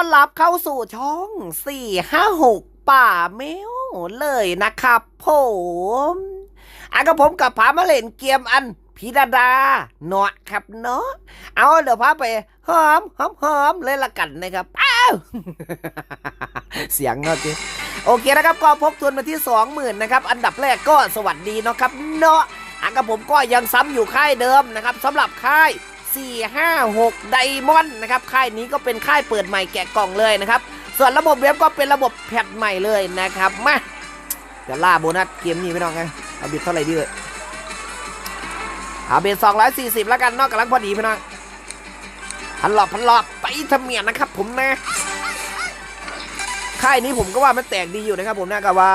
อนรับเข้าสู่ช่อง 456 ป่าแมวเลยนะครับผมอะกับผมกับพามาเล่นเกมอันพิดาดาเนาะครับเนาะเอาเดี๋ยวพาไปหอมหอมหอมเลยละกันนะครับอ้าวเสียงเนาะจีโอเคนะครับก็พกทุนมาที่20,000นนะครับ อันดับแรกก็สวัสดีเนาะครับเนาะอะกับผมก็ยังซ้ำอยู่ค่ายเดิมนะครับสำหรับค่าย 456ไดมอนด์นะครับค่ายนี้ก็เป็นค่ายเปิดใหม่แกะกล่องเลยนะครับ ส่วนระบบเว็บก็เป็นระบบแพทใหม่เลยนะครับมาจะล่าโบนัสเกมนี้ไม่ต้องไงเอาบิดเท่าไหร่ดีเลยเอาเบส240แล้วกันนอกกำลังพอดีพี่น้องพันหลอบพันหลอบไปทำเมียนนะครับ ผมนะค่ายนี้ผมก็ว่ามันแตกดีอยู่นะครับ ผมนะก็ว่า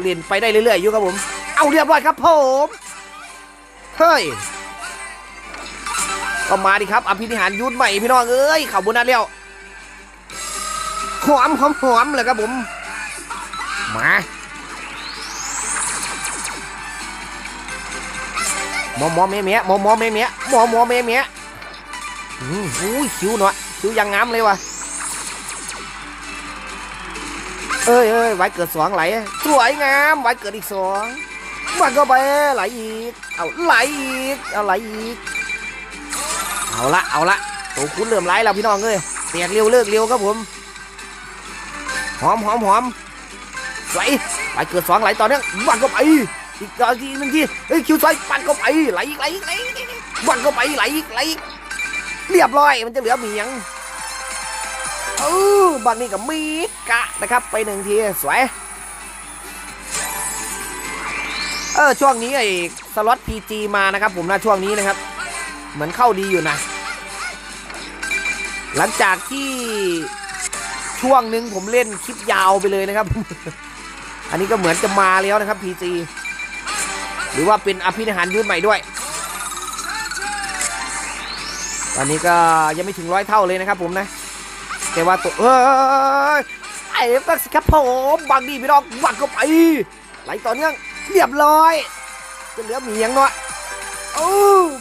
เรียนไปได้เรื่อยๆอยู่ครับผม เอาเรียบร้อยครับผมเฮ้ย ก็มาดิครับอภินิหารยุทธใหม่พี่น้องเอ้ยข่าวบุญนัดเลี้ยวหอมหอมหอมเลยครับผม มาหมอหมอเมียเมียหมอหมอเมียเมียหมอหมอเมียเมียอืมอุ้ยคิวหน่อยคิวยังงามเลยวะเอ้ยเอ้ยไว้เกิดสองไหลสวยงามไว้เกิดอีกสองมันก็ไปไหลอีก เอาไหลอีก เอาไหลอีก เอาละเอาละโตคุณเริ่มไล่แล้วพี่น้องเอ้ยเปียกเร็วเลิกเร็วครับผมหอมหอมหอมไหลไหลเกิดสองไหลต่อเนื่องวันก็ไปอีกทีหนึ่งทีเฮ้ยคิวซอยปันก็ไปไหลไหลไหลวันก็ไปไหลไหลเรียบร้อยมันจะเหลือเมียงเออบันนี้กับมีกะนะครับไปหนึ่งทีสวยเออช่วงนี้ไอ้สล็อตพีจีมานะครับผมนะช่วงนี้นะครับ เหมือนเข้าดีอยู่นะ หลังจากที่ช่วงหนึ่งผมเล่นคลิปยาวไปเลยนะครับ อันนี้ก็เหมือนจะมาแล้วนะครับ PG หรือว่าเป็นอภินิหารยุทธใหม่ด้วย ตอนนี้ก็ยังไม่ถึงร้อยเท่าเลยนะครับผมนะ แต่ว่าตัวเอ้ยไอ้เฟิร์ครับผมบางดีพี่น้องวัดเข้าไปไหลต่อเนื่องเรียบร้อยจะเหลือมีอย่างน้อย โอ้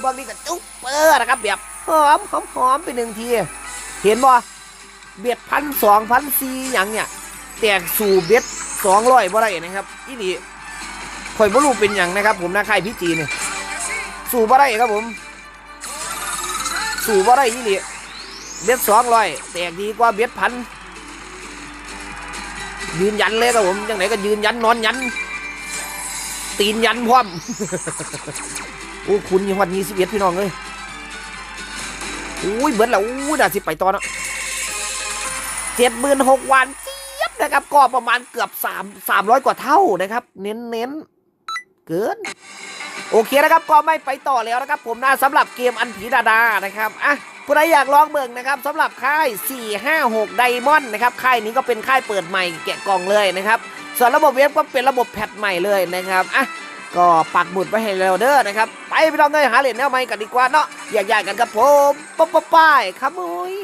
บางทีก็จุ๊บเปอร์นะครับแบบหอมหอมหอมไปหนึ่งที เห็นบ่เบ็ดพันสองพันสี่อย่างเนี่ยแตกสู่เบ็ดสองร้อยบ่ได้นะครับอีนี่ข่อยบ่รู้เป็นอย่างนะครับ ผมนะค่ายพี่จีเนี่ยสู่บ่ได้ครับผม สู่บ่ได้อีนี่เบ็ดสองร้อยแตกดีกว่าเบ็ดพันยืนยันเลยครับผมจังไหนก็ยืนยันนอนยัน ตีนยันพร้อม โอ้คุณยังวันนี้สิบเอ็ดพี่น้องเลยอุ้ยเบิร์ดแล้วอุ้ยดาสิไปตอนนะเจ็ดหมื่นหกวันเจี๊ยบนะครับก็ประมาณเกือบสามสามร้อยกว่าเท่านะครับ เน้นเน้นเกิน โอเคนะครับก็ไม่ไปต่อแล้วนะครับ ผมนะสำหรับเกมอันผีดาดานะครับอะผู้ใดอยากลองเบิ่งนะครับสำหรับค่าย 456 ไดมอนด์นะครับค่ายนี้ก็เป็นค่ายเปิดใหม่แกะกล่องเลยนะครับส่วนระบบเว็บก็เป็นระบบแพทใหม่เลยนะครับอะ ก็ปักหมุดไว้ให้เร็วเด้อนะครับ ไปไปลองเลยหาเหรียญแนวใหม่กันดีกว่าเนาะแยากๆกันครับผมป๊อปป้ายครับมุ้ย